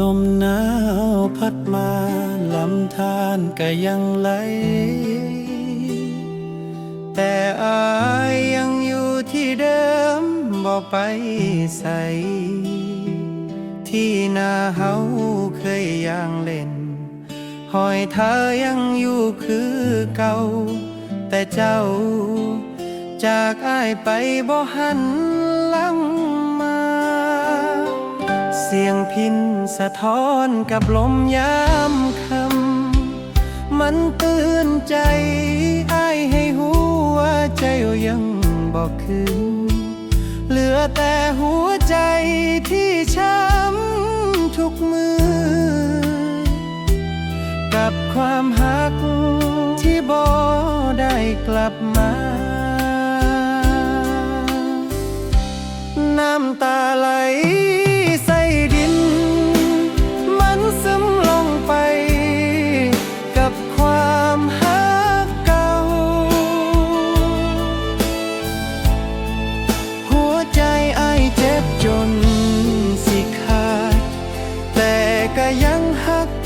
ลมหนาวพัดมาลำธารก็ยังไหล แต่อายยังอยู่ที่เดิมบ่ไปใส ที่นาเฮาเคยย่างเล่น หอยเธอยังอยู่คือเก่า แต่เจ้า จากอายไปบ่หัน เสียงพินสะท้อนกับลมยามคำมันเตือนใจอ้ายให้หัวใจยังบอกคืนเหลือแต่หัวใจที่ช้ำทุกมือ กับความหักที่บ่ได้กลับมา น้ำตาไหล ยังหัก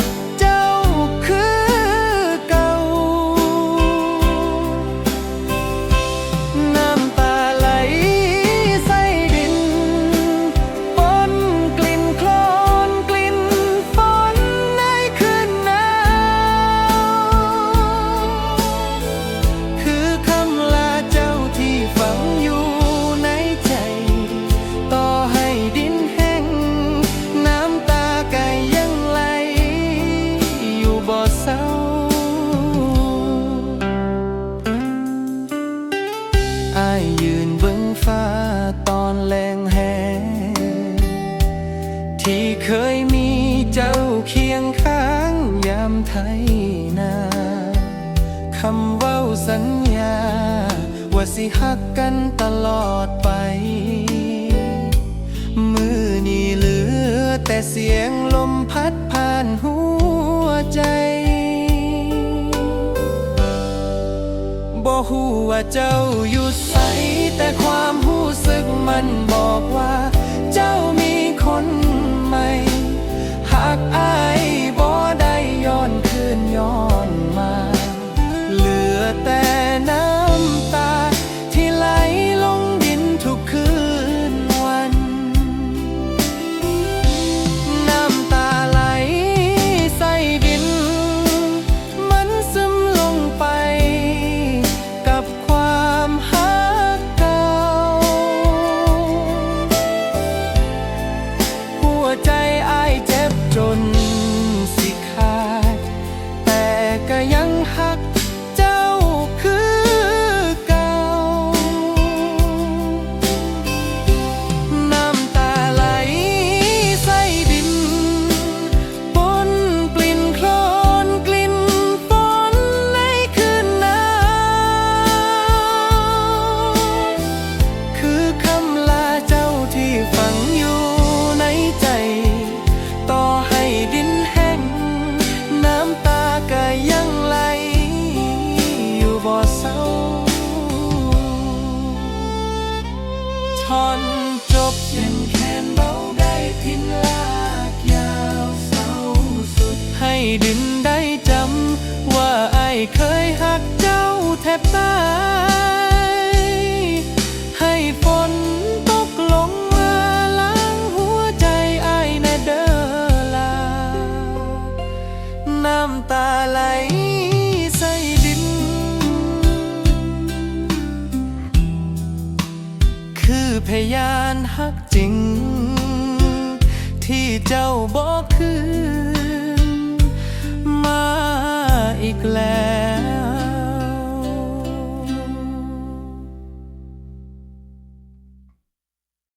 ยยืนเบิ่งฟ้าตอนแรงแหงที่เคยมีเจ้าเคียงข้างยามไทยนาคำเว้าสัญญา ว่าสิหักกันตลอดไป มือนี้เหลือแต่เสียงลมพัดผ่านหัวใจบ่ฮู้ว่าเจ้าอยู่ แต่ความรู้สึกมันบอกว่าเจ้า บเช่นแขนเบาได้พินลากยาวเศร้าสุดให้ดินได้จำ ว่าไอเคยหักเจ้าแทบตาย พยานฮักจริง ที่เจ้าบอกคืน มาอีกแล้ว